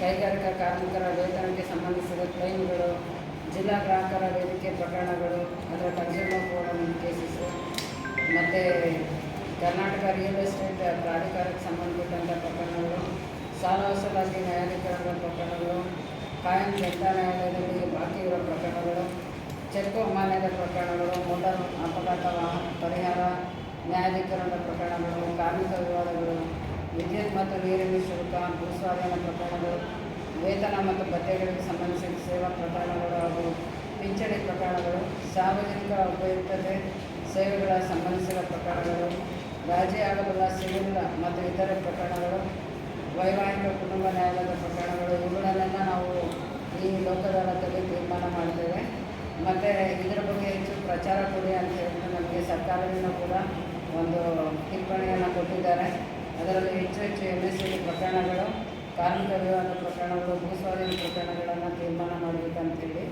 ಕೈಗಾರಿಕಾ ಕಾರ್ಮಿಕರ ವೇತನಕ್ಕೆ ಸಂಬಂಧಿಸಿದ ಕ್ಲೈಮ್ಗಳು ಜಿಲ್ಲಾ ಗ್ರಾಹಕರ ವೇದಿಕೆ ಪ್ರಕರಣಗಳು, ಅದರ ಕನ್ಸ್ಯೂಮರ್ ಫೋರಮ್ ಕೇಸಸ್ಸು ಮತ್ತು ಕರ್ನಾಟಕ ರಿಯಲ್ ಎಸ್ಟೇಟ್ ಪ್ರಾಧಿಕಾರಕ್ಕೆ ಸಂಬಂಧಪಟ್ಟಂಥ ಪ್ರಕರಣಗಳು, ಸಾಲ ವಸೂಲಾತಿ ನ್ಯಾಯಾಧೀಕರಣದ ಪ್ರಕರಣಗಳು, ಕಾಯಂ ಜನತಾ ನ್ಯಾಯಾಲಯದಲ್ಲಿ ಬಾಕಿ ಇರೋ ಪ್ರಕರಣಗಳು ಚೆಕ್ ಮಾನ್ಯದ ಪ್ರಕರಣಗಳು, ಮೋಟಾರ್ ಅಪಘಾತ ಪರಿಹಾರ, ನ್ಯಾಯಾಧೀಕರಣದ ಪ್ರಕರಣಗಳು, ಕಾರ್ಮಿಕ ವಿವಾದಗಳು ವಿದ್ಯುತ್ ಮತ್ತು ನೀರಿನ ಶುಲ್ಕ, ಭೂಸ್ವಾಧೀನ ಪ್ರಕರಣಗಳು, ವೇತನ ಮತ್ತು ಭತ್ಯೆಗಳಿಗೆ ಸಂಬಂಧಿಸಿದ ಸೇವಾ ಪ್ರಕರಣಗಳು ಹಾಗೂ ಪಿಂಚಣಿ ಪ್ರಕರಣಗಳು, ಸಾರ್ವಜನಿಕ ಉಪಯುಕ್ತತೆ ಸೇವೆಗಳ ಸಂಬಂಧಿಸಿದ ಪ್ರಕರಣಗಳು, ರಾಜಿ ಆಗಬಲ್ಲ ಸಿವಿಲ್ ಮತ್ತು ಇತರೆ ಪ್ರಕರಣಗಳು, ವೈವಾಹಿಕ ಕುಟುಂಬ ನ್ಯಾಯಾಲಯದ ಪ್ರಕರಣಗಳು, ಇವುಗಳನ್ನೆಲ್ಲ ನಾವು ಈ ಲೋಕದಾಳದಲ್ಲಿ ತೀರ್ಮಾನ ಮಾಡ್ತೇವೆ ಮತ್ತು ಇದರ ಬಗ್ಗೆ ಹೆಚ್ಚು ಪ್ರಚಾರ ಕೊಡಿ ಅಂತ ಹೇಳ್ಬಿಟ್ಟು ನಮಗೆ ಸರ್ಕಾರದಿಂದ ಕೂಡ ಒಂದು ಟಿಪ್ಪಣಿಯನ್ನು ಕೊಟ್ಟಿದ್ದಾರೆ. ಅದರಲ್ಲಿ ಹೆಚ್ಚು ಹೆಚ್ಚು ಎಂ ಎಸ್ ಸಿ ಪ್ರಕರಣಗಳು ಕಾರ್ಮಿಕ ವಿವಾದ ಪ್ರಕರಣಗಳು, ಭೂಸ್ವಾಧೀನ ಪ್ರಕರಣಗಳನ್ನು ತೀರ್ಮಾನ ಮಾಡಬೇಕಂತೇಳಿ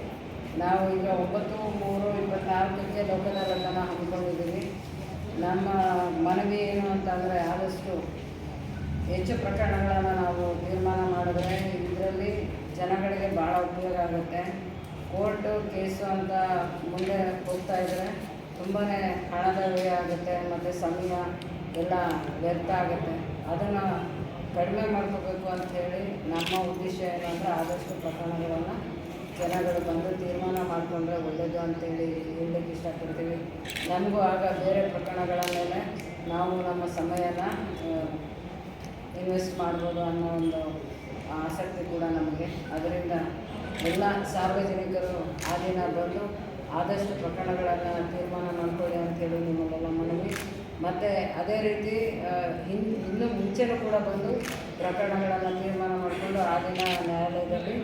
ನಾವು ಈಗ ಒಂಬತ್ತು, ಮೂರು, ಇಪ್ಪತ್ನಾಲ್ಕಕ್ಕೆ ಲೋಕದಾಳತನ ಹಮ್ಮಿಕೊಂಡಿದ್ದೀವಿ. ನಮ್ಮ ಮನವಿ ಏನು ಅಂತಂದರೆ ಆದಷ್ಟು ಹೆಚ್ಚು ಪ್ರಕರಣಗಳನ್ನು ನಾವು ತೀರ್ಮಾನ ಮಾಡಿದ್ರೆ ಇದರಲ್ಲಿ ಜನಗಳಿಗೆ ಭಾಳ ಉಪಯೋಗ ಆಗುತ್ತೆ. ಕೋರ್ಟು ಕೇಸು ಅಂತ ಮುಂದೆ ಹೋಗ್ತಾ ಇದ್ದರೆ ತುಂಬಾ ಹಣದ ವ್ಯಯ ಆಗುತ್ತೆ, ಮತ್ತು ಸಮಯ ಎಲ್ಲ ವ್ಯರ್ಥ ಆಗುತ್ತೆ. ಅದನ್ನು ಕಡಿಮೆ ಮಾಡ್ಕೋಬೇಕು ಅಂಥೇಳಿ ನಮ್ಮ ಉದ್ದೇಶ ಏನಂದರೆ ಆದಷ್ಟು ಪ್ರಕರಣಗಳನ್ನು ಜನಗಳು ಬಂದು ತೀರ್ಮಾನ ಮಾಡಿಕೊಂಡ್ರೆ ಒಳ್ಳೆಯದು ಅಂತೇಳಿ ಹೇಳಲಿಕ್ಕೆ ಇಷ್ಟಪಡ್ತೀವಿ. ನಮಗೂ ಆಗ ಬೇರೆ ಪ್ರಕರಣಗಳ ಮೇಲೆ ನಾವು ನಮ್ಮ ಸಮಯನ ಇನ್ವೆಸ್ಟ್ ಮಾಡ್ಬೋದು ಅನ್ನೋ ಒಂದು ಆಸಕ್ತಿ ಕೂಡ ನಮಗೆ. ಅದರಿಂದ ಎಲ್ಲ ಸಾರ್ವಜನಿಕರು ಆ ದಿನ ಬಂದು ಆದಷ್ಟು ಪ್ರಕರಣಗಳನ್ನು ತೀರ್ಮಾನ ಮಾಡಿಕೊಳ್ಳಿ ಅಂತೇಳಿ ನಿಮ್ಮಲ್ಲೆಲ್ಲ ಮನವಿ. ಮತ್ತು ಅದೇ ರೀತಿ ಹಿನ್ ಇನ್ನು ಮುಂಚೆನೂ ಕೂಡ ಬಂದು ಪ್ರಕರಣಗಳನ್ನು ತೀರ್ಮಾನ ಮಾಡಿಕೊಂಡು ಆ ದಿನ ನ್ಯಾಯಾಲಯದಲ್ಲಿ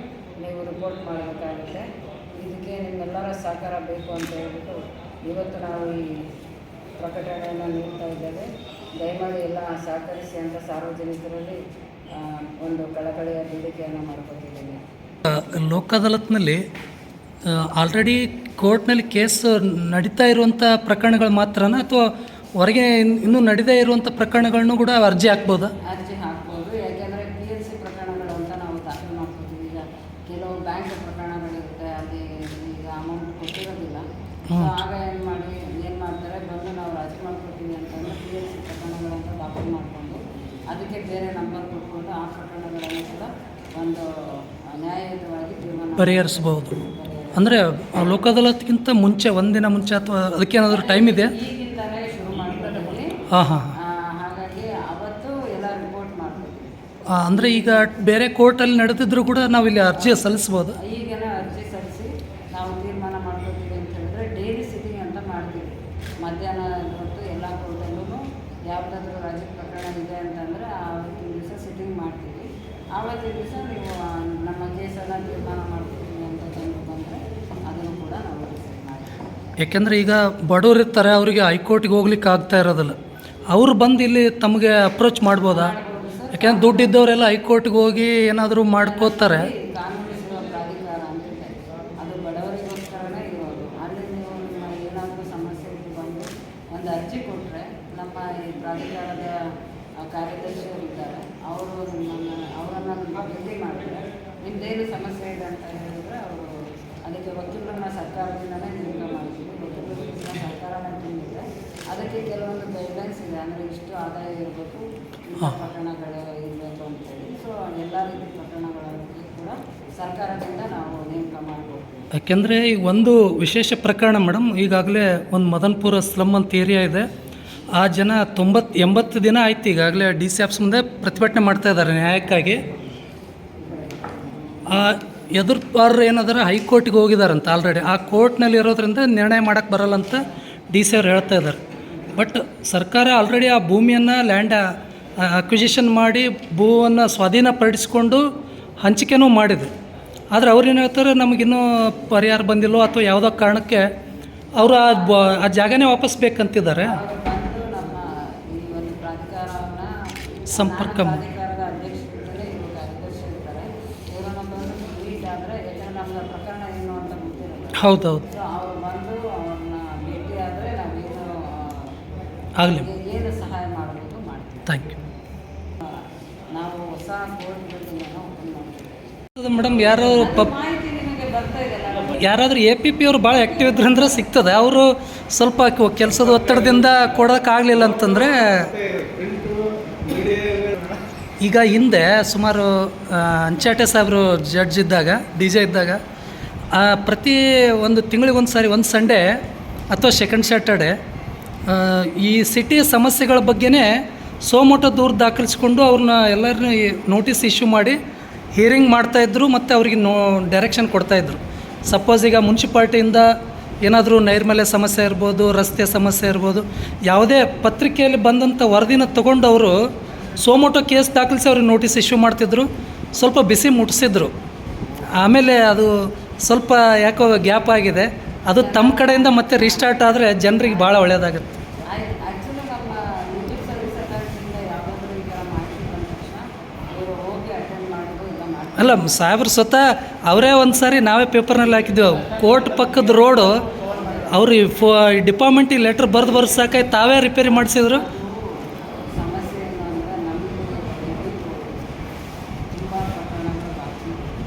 ನೀವು ರಿಪೋರ್ಟ್ ಮಾಡಬೇಕಾಗುತ್ತೆ. ಇದಕ್ಕೆ ನಿಮ್ಮೆಲ್ಲರ ಸಹಕಾರ ಬೇಕು ಅಂತ ಹೇಳ್ಬಿಟ್ಟು ಇವತ್ತು ನಾವು ಈ ಪ್ರಕಟಣೆಯನ್ನು ನೀಡ್ತಾ ಇದ್ದೇವೆ. ದಯಮಾಡಿ ಎಲ್ಲ ಸಹಕರಿಸಿ ಅಂತ ಸಾರ್ವಜನಿಕರಲ್ಲಿ ಒಂದು ಕಳಕಳಿಯ ಬೇಡಿಕೆಯನ್ನು ಮಾಡ್ಕೊತಿದ್ದೀನಿ. ಲೋಕ್ ಅದಾಲತ್ನಲ್ಲಿ ಆಲ್ರೆಡಿ ಕೋರ್ಟ್ನಲ್ಲಿ ಕೇಸ್ ನಡೀತಾ ಇರುವಂಥ ಪ್ರಕರಣಗಳು ಮಾತ್ರನಾ ಅಥವಾ ಹೊರಗೆ ಇನ್- ಇನ್ನೂ ನಡೀದೇ ಇರುವಂಥ ಪ್ರಕರಣಗಳನ್ನು ಕೂಡ ಅರ್ಜಿ ಹಾಕ್ಬೋದಾ? ಅರ್ಜಿ ಹಾಕ್ಬೋದು. ಯಾಕೆಂದರೆ ಪಿ ಎಲ್ ಸಿ ಪ್ರಕರಣಗಳು ಅಂತ ನಾವು ದಾಖಲು ಮಾಡ್ಕೊತೀವಿ. ಈಗ ಕೆಲವು ಬ್ಯಾಂಕ್ ಪ್ರಕರಣಗಳಿರುತ್ತೆ ಅಲ್ಲಿ ಈಗ ಅಮೌಂಟ್ ಕೊಟ್ಟಿರೋದಿಲ್ಲ. ಆಗ ಏನು ಮಾಡಿ ಏನು ಮಾಡ್ತಾರೆ? ಬಂದು ನಾವು ರಾಜಿ ಮಾಡ್ಕೊತೀವಿ ಅಂತಂದರೆ ಪಿ ಎಲ್ ಸಿ ಪ್ರಕರಣಗಳಂತ ದಾಖಲು ಮಾಡಿಕೊಂಡು ಅದಕ್ಕೆ ಬೇರೆ ನಂಬರ್ ಕೊಟ್ಕೊಂಡು ಆ ಪ್ರಕರಣಗಳನ್ನು ಕೂಡ ಒಂದು ನ್ಯಾಯಯುತವಾಗಿ ತೀರ್ಮಾನ ಪರಿಹರಿಸಬಹುದು. ಅಂದರೆ ಲೋಕದಲಕ್ಕಿಂತ ಮುಂಚೆ ಒಂದಿನ ಮುಂಚೆ ಅಥವಾ ಅದಕ್ಕೆ ಏನಾದರೂ ಟೈಮ್ ಇದೆ? ಈಗಿಂದಲೇ ಶುರು ಮಾಡಿರೋದ್ರಲ್ಲಿ ಹಾಂ ಹಾಂ. ಹಾಗಾಗಿ ಅವತ್ತು ಎಲ್ಲ ರಿಪೋರ್ಟ್ ಮಾಡ್ತೀವಿ. ಅಂದರೆ ಈಗ ಬೇರೆ ಕೋರ್ಟಲ್ಲಿ ನಡೆದಿದ್ರು ಕೂಡ ನಾವು ಇಲ್ಲಿ ಅರ್ಜಿ ಸಲ್ಲಿಸ್ಬೋದು. ಈಗೇನ ಅರ್ಜಿ ಸಲ್ಲಿಸಿ ನಾವು ತೀರ್ಮಾನ ಮಾಡ್ಕೊತೀವಿ ಅಂತ ಹೇಳಿದ್ರೆ ಡೈಲಿ ಸಿಟ್ಟಿಂಗ್ ಅಂತ ಮಾಡ್ತೀವಿ. ಮಧ್ಯಾಹ್ನ ಹೊತ್ತು ಎಲ್ಲ ಕೋರ್ಟಲ್ಲೂ ಯಾವುದಾದ್ರೂ ರಾಜ್ಯ ಪ್ರಕರಣ ಇದೆ ಅಂತಂದರೆ ಆವತ್ತಿನ ದಿವಸ ಸಿಟ್ಟಿಂಗ್ ಮಾಡ್ತೀವಿ. ಆವತ್ತಿನ ದಿವಸ ನೀವು ನಮ್ಮ ಕೇಸನ್ನು ತೀರ್ಮಾನ ಮಾಡ್ಕೊತೀವಿ ಅಂತ ಅದನ್ನು ಕೂಡ ನಾವು ಯಾಕೆಂದರೆ ಈಗ ಬಡವ್ರು ಇರ್ತಾರೆ ಅವರಿಗೆ ಹೈಕೋರ್ಟಿಗೆ ಹೋಗ್ಲಿಕ್ಕೆ ಆಗ್ತಾ ಇರೋದಿಲ್ಲ. ಅವ್ರು ಬಂದು ಇಲ್ಲಿ ತಮಗೆ ಅಪ್ರೋಚ್ ಮಾಡ್ಬೋದಾ? ಯಾಕೆಂದ್ರೆ ದುಡ್ಡು ಇದ್ದವರೆಲ್ಲ ಹೈಕೋರ್ಟ್ಗೆ ಹೋಗಿ ಏನಾದರೂ ಮಾಡ್ಕೋತಾರೆ. ಒಂದು ಅರ್ಜಿ ಕೊಟ್ಟರೆ ನಮ್ಮ ಈ ಪ್ರಾಧಿಕಾರದ ಆ, ಕಾರ್ಯದರ್ಶಿಯವರು ಇದ್ದಾರೆ. ಅವರು ನಮ್ಮನ್ನು ಅವರನ್ನು ಭೇಟಿ ಮಾಡಿದ್ರೆ ನಿಮ್ಮದೇನು ಸಮಸ್ಯೆ ಇದೆ ಅಂತ ಹೇಳಿದ್ರೆ ಅವರು ಅದಕ್ಕೆ ವಕೀಲರನ್ನ ಸರ್ಕಾರದಿಂದಲೇ ನೇಮಕ ಮಾಡಿದ್ದೀವಿ ವಕೀಲರು ಕೂಡ ಸರ್ಕಾರನೇ ತುಂಬಿದೆ ಅದಕ್ಕೆ ಕೆಲವೊಂದು ಗೈಡ್ಲೈನ್ಸ್ ಇದೆ. ಅಂದರೆ ಇಷ್ಟು ಆದಾಯ ಇರಬೇಕು ಇರಬೇಕು ಅಂತೇಳಿ ಸೊ ಎಲ್ಲ ರೀತಿ ಪಟ್ಟಣಗಳಲ್ಲಿ ಕೂಡ ಸರ್ಕಾರದಿಂದ ನಾವು ನೇಮಕ ಮಾಡಬೇಕು ಯಾಕೆಂದರೆ ಈಗ ಒಂದು ವಿಶೇಷ ಪ್ರಕರಣ ಮೇಡಮ್ ಈಗಾಗಲೇ ಒಂದು ಮದನ್ಪುರ ಸ್ಲಮ್ ಅಂತ ಏರಿಯಾ ಇದೆ. ಆ ಜನ ತೊಂಬತ್ತು ಎಂಬತ್ತು ದಿನ ಆಯ್ತು ಈಗಾಗಲೇ ಡಿ ಸಿ ಆಫ್ಸ್ ಮುಂದೆ ಪ್ರತಿಭಟನೆ ಮಾಡ್ತಾ ಇದ್ದಾರೆ ನ್ಯಾಯಕ್ಕಾಗಿ. ಆ ಎದುರ್ಪಾರರು ಏನಾದ್ರೆ ಹೈಕೋರ್ಟಿಗೆ ಹೋಗಿದಾರಂತ ಆಲ್ರೆಡಿ ಆ ಕೋರ್ಟ್ನಲ್ಲಿ ಇರೋದ್ರಿಂದ ನಿರ್ಣಯ ಮಾಡೋಕ್ಕೆ ಬರಲ್ಲ ಅಂತ ಡಿ ಸಿ ಅವ್ರು ಹೇಳ್ತಾ ಇದ್ದಾರೆ. ಬಟ್ ಸರ್ಕಾರ ಆಲ್ರೆಡಿ ಆ ಭೂಮಿಯನ್ನು ಲ್ಯಾಂಡ್ ಅಕ್ವಿಜಿಷನ್ ಮಾಡಿ ಭೂವನ್ನು ಸ್ವಾಧೀನಪಡಿಸಿಕೊಂಡು ಹಂಚಿಕೆನೂ ಮಾಡಿದೆ. ಆದರೆ ಅವ್ರು ಏನು ಹೇಳ್ತಾರೆ ನಮಗಿನ್ನೂ ಪರಿಹಾರ ಬಂದಿಲ್ಲೋ ಅಥವಾ ಯಾವುದೋ ಕಾರಣಕ್ಕೆ ಅವರು ಆ ಆ ಜಾಗನೇ ವಾಪಸ್ ಬೇಕಂತಿದ್ದಾರೆ. ಸಂಪರ್ಕ ನಾನು ಮಾಡಿ. ಪ್ರಾಧಿಕಾರದ ಅಧ್ಯಕ್ಷರಿದ್ದಾರೆ ಇವರು ಕಾರ್ಯದರ್ಶಿ ಇರ್ತಾರೆ ಇವರನ್ನ ಬಂದು ಮೀಟ್ ಆದರೆ ಯಾಕಂದರೆ ನಮ್ಗೆ ಪ್ರಕರಣ ಏನು ಅಂತ ಗೊತ್ತಿರಲ್ಲ ಹೌದೌದು ಸೊ ಅವ್ರು ಬಂದು ಅವ್ರನ್ನ ಭೇಟಿ ಆದರೆ ನಾವೇನು ಆಗಲಿ. ಏನು ಸಹಾಯ ಮಾಡಬೇಕು ಮಾಡ್ತೀವಿ. ಥ್ಯಾಂಕ್ ಯು ನಾವು ಮಾಡ್ತೀವಿ. ಮೇಡಮ್ ಯಾರು ಪಬ್ ಯಾರಾದರೂ ಎ ಪಿ ಪಿ ಅವ್ರು ಭಾಳ ಆ್ಯಕ್ಟಿವ್ ಇದ್ರಂದ್ರೆ ಸಿಗ್ತದೆ. ಅವರು ಸ್ವಲ್ಪ ಕೆಲಸದ ಒತ್ತಡದಿಂದ ಕೊಡೋಕ್ಕಾಗಲಿಲ್ಲ ಅಂತಂದರೆ ಈಗ ಹಿಂದೆ ಸುಮಾರು ಅಂಚಾಟೆ ಸಾಹೇಬರು ಜಡ್ಜ್ ಇದ್ದಾಗ ಡಿ ಜೆ ಇದ್ದಾಗ ಪ್ರತಿ ಒಂದು ತಿಂಗಳಿಗೊಂದು ಸಾರಿ ಒಂದು ಸಂಡೇ ಅಥವಾ ಸೆಕೆಂಡ್ ಸ್ಯಾಟರ್ಡೆ ಈ ಸಿಟಿ ಸಮಸ್ಯೆಗಳ ಬಗ್ಗೆನೇ ಸೋಮೋಟ ದೂರು ದಾಖಲಿಸ್ಕೊಂಡು ಅವ್ರನ್ನ ಎಲ್ಲರನ್ನೂ ನೋಟಿಸ್ ಇಶ್ಯೂ ಮಾಡಿ ಹಿಯರಿಂಗ್ ಮಾಡ್ತಾಯಿದ್ರು ಮತ್ತು ಅವ್ರಿಗೆ ನೋ ಡೈರೆಕ್ಷನ್ ಕೊಡ್ತಾಯಿದ್ರು ಸಪೋಸ್ ಈಗ ಮುನ್ಸಿಪಾಲ್ಟಿಯಿಂದ ಏನಾದರೂ ನೈರ್ಮಲ್ಯ ಸಮಸ್ಯೆ ಇರ್ಬೋದು, ರಸ್ತೆ ಸಮಸ್ಯೆ ಇರ್ಬೋದು, ಯಾವುದೇ ಪತ್ರಿಕೆಯಲ್ಲಿ ಬಂದಂಥ ವರದಿನ ತಗೊಂಡು ಅವರು ಸೋಮೋಟೋ ಕೇಸ್ ದಾಖಲಿಸಿ ಅವ್ರಿಗೆ ನೋಟಿಸ್ ಇಶ್ಯೂ ಮಾಡ್ತಿದ್ರು, ಸ್ವಲ್ಪ ಬಿಸಿ ಮುಟ್ಟಿಸಿದ್ರು ಆಮೇಲೆ ಅದು ಸ್ವಲ್ಪ ಯಾಕೋ ಗ್ಯಾಪ್ ಆಗಿದೆ. ಅದು ತಮ್ಮ ಕಡೆಯಿಂದ ಮತ್ತೆ ರೀಸ್ಟಾರ್ಟ್ ಆದರೆ ಜನರಿಗೆ ಭಾಳ ಒಳ್ಳೆಯದಾಗುತ್ತೆ ಅಲ್ಲ, ಸಾಹೇಬ್ರು ಸ್ವತಃ ಅವರೇ ಒಂದು ಸಾರಿ ನಾವೇ ಪೇಪರ್ನಲ್ಲಿ ಹಾಕಿದ್ದೆವು. ಕೋರ್ಟ್ ಪಕ್ಕದ ರೋಡು, ಅವರು ಫೋ ಡಿಪಾರ್ಟ್ಮೆಂಟಿಗೆ ಲೆಟ್ರ್ ಬರೆದು ಬರೆದು ಸಾಕಾಯ್ತು, ತಾವೇ ರಿಪೇರಿ ಮಾಡಿಸಿದ್ರು?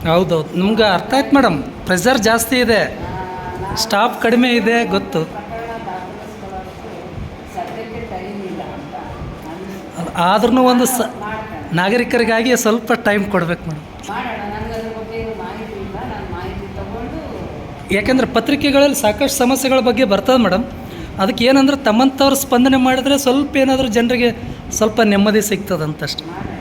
ಹೌದೌದು, ನಮ್ಗೆ ಅರ್ಥ ಆಯ್ತು ಮೇಡಮ್. ಪ್ರೆಷರ್ ಜಾಸ್ತಿ ಇದೆ. ಸ್ಟಾಫ್ ಕಡಿಮೆ ಇದೆ ಗೊತ್ತು. ಆದ್ರೂ ಒಂದು ಸ ನಾಗರಿಕರಿಗಾಗಿ ಸ್ವಲ್ಪ ಟೈಮ್ ಕೊಡಬೇಕು ಮೇಡಮ್. ಯಾಕಂದ್ರೆ ಪತ್ರಿಕೆಗಳಲ್ಲಿ ಸಾಕಷ್ಟು ಸಮಸ್ಯೆಗಳ ಬಗ್ಗೆ ಬರ್ತದೆ ಮೇಡಮ್. ಅದಕ್ಕೆ ಏನಂದ್ರೆ ತಮ್ಮಂಥವ್ರು ಸ್ಪಂದನೆ ಮಾಡಿದ್ರೆ ಸ್ವಲ್ಪ ಏನಾದರೂ ಜನರಿಗೆ ಸ್ವಲ್ಪ ನೆಮ್ಮದಿ ಸಿಗ್ತದಂತಷ್ಟೆ.